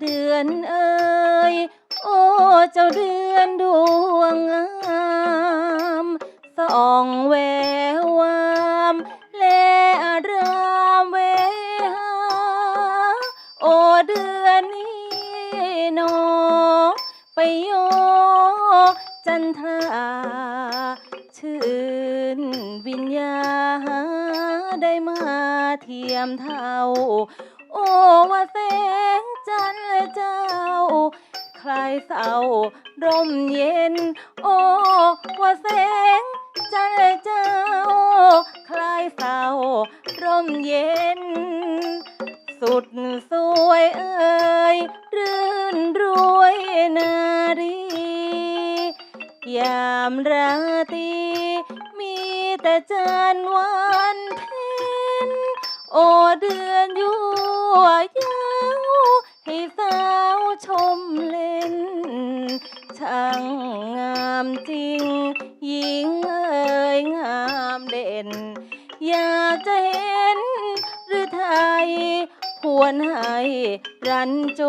เดือนเอ่ยโอ้เจ้าเดือนดวงงามสองแวววามเลอารามเวหาโอเดือนนี้นอไปโยจันทราชื่นวิญญาได้มาเทียมเท่า โอว่าแสง เจ้า ใคลายเศร้าร่มเย็น โอ้ว่าแสงจันทร์เจ้า ใคลายเศร้าร่มเย็น สุดสวยเอ่ยรื่นรวยนารี ยามราตรีมีแต่จันทร์วันเพ็ญโอเดือนยั่วยาว วนให้รันจ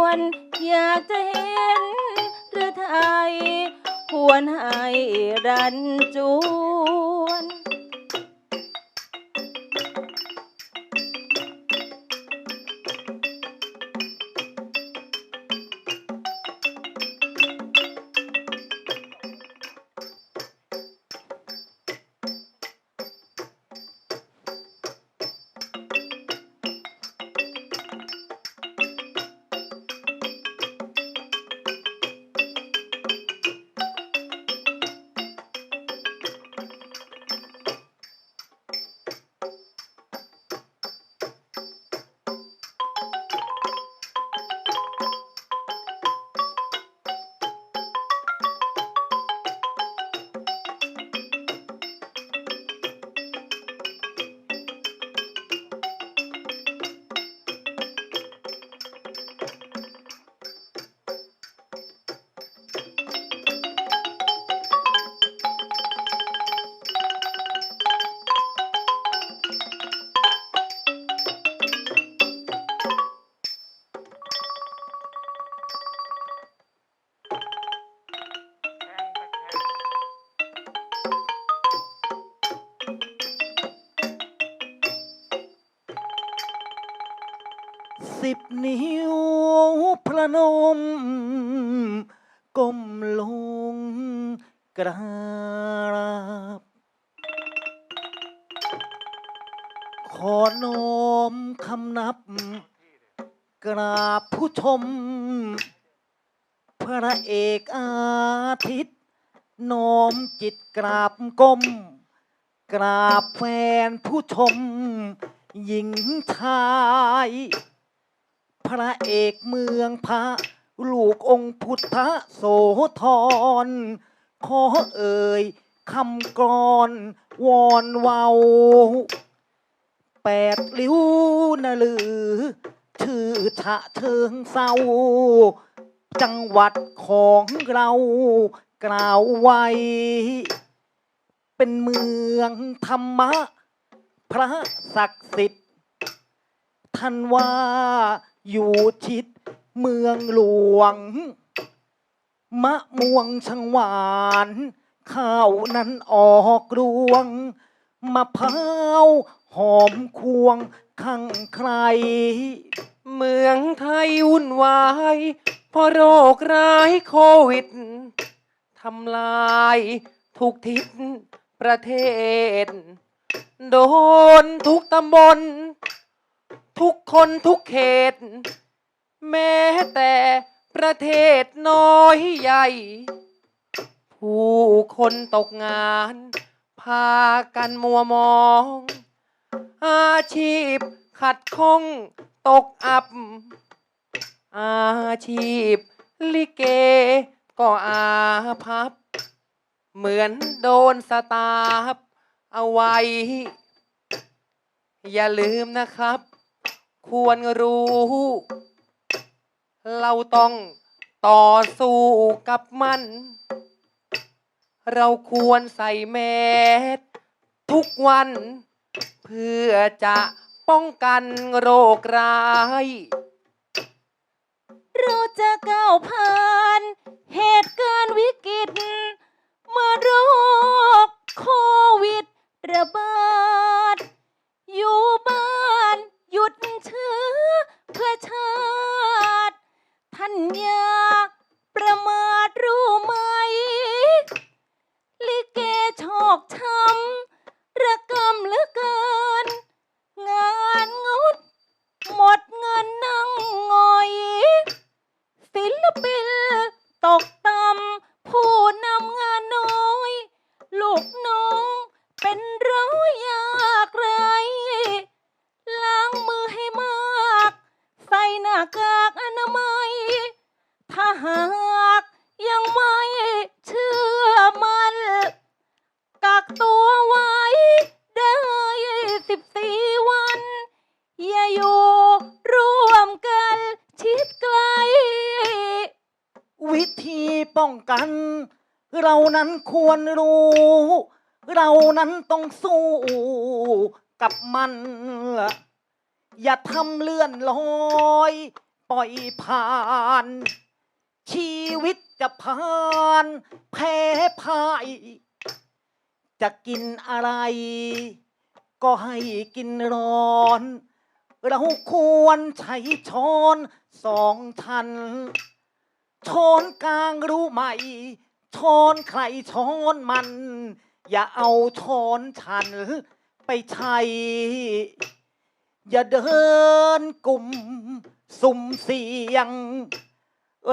วน อยากจะเห็นหรือไทยควนให้รันจว สิบนิ้วพระนม ก้มลงกราบ ขอน้อมคำนับ กราบผู้ชม พระเอกอาทิตย์น้อมจิตกราบก้ม กราบแฟนผู้ชม หญิงชาย พระเอกเมืองพระลูกองค์พุทธโสธรขอเอ่ยคำกรอนวอนเวาแปดลิ้วนะหรือ ชื่อฉะเชิงเศร้า จังหวัดของเรากล่าวไว้ เป็นเมืองธรรมะ พระศักดิ์สิทธิ์ท่านว่า อยู่ชิดเมืองหลวง มะม่วงช่างหวาน ข้าวนั้นออกรวง มะพร้าวหอมควงข้างใคร เมืองไทยวุ่นวายเพราะโรคร้ายโควิดทำลายทุกทิศประเทศ โดนทุกตำบล ทุกคนทุกเขต แม้แต่ประเทศน้อยใหญ่ ผู้คนตกงาน พากันมัวมอง อาชีพขัดข้องตกอับ อาชีพลิเกก็อาพับ เหมือนโดนสตาร์ฟเอาไว้ อย่าลืมนะครับ ควรรู้ เราต้องต่อสู้กับมัน เราควรใส่แมสทุกวัน เพื่อจะป้องกันโรคร้าย เราจะก้าวผ่านเหตุการณ์วิกฤตมื่อโรคโควิดระบาดอยู่ ป้องกัน เรานั้นควรรู้ เรานั้นต้องสู้กับมันอย่าทำเลื่อนลอย ปล่อยผ่าน ชีวิตจะผ่านแพ้พ่าย จะกินอะไร ก็ให้กินร้อน เราควรใช้ช้อนสองทัน ช้อนกลางรู้ไหม ช้อนใครช้อนมัน อย่าเอาช้อนฉันไปใช้อย่าเดินกลุ่ม สุ่มเสียง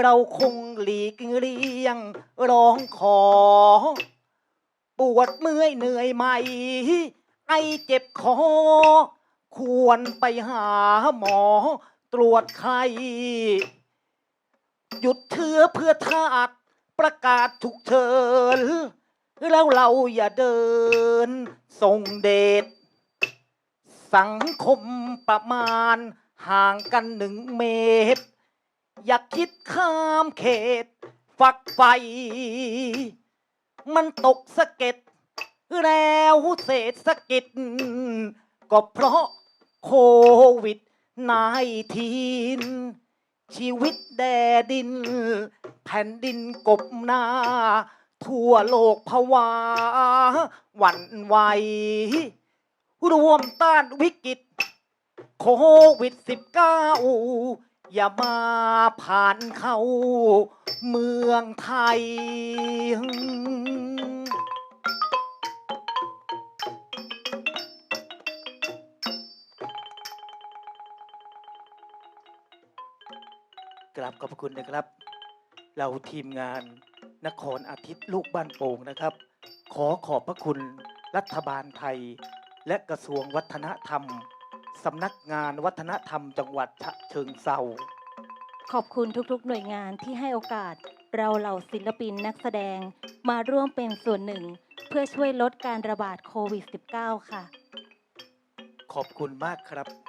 เราคงหลีกเลี่ยง ร้องขอ ปวดเมื่อยเหนื่อยไหม ไอเจ็บคอ ควรไปหาหมอ ตรวจใคร หยุดเชื้อเพื่อทาตประกาศฉุกเฉินแล้วเราอย่าเดินส่งเดชสังคมประมาณห่างกันหนึ่งเมตร อย่าคิดข้ามเขต ฝักไฟ มันตกสะเก็ด แล้วเศษสะกิดก็เพราะโควิดนายทีน ชีวิตแดดิน แผ่นดินกบหน้า ทั่วโลกภาวา หวั่นไหวรวมต้านวิกฤต โควิด 19 อย่ามาผ่านเข้าเมืองไทย ราบขอบพระคุณนะครับ เราทีมงานนครอาทิตย์ลูกบ้านโป่งนะครับ ขอขอบพระคุณรัฐบาลไทย และกระทรวงวัฒนธรรมสำนักงานวัฒนธรรมจังหวัดฉะเชิงเซาขอบคุณทุกๆ หน่วยงานที่ให้โอกาส เราเหล่าศิลปินนักแสดงมาร่วมเป็นส่วนหนึ่ง เพื่อช่วยลดการระบาดโควิด -19 ค่ะ ขอบคุณมากครับ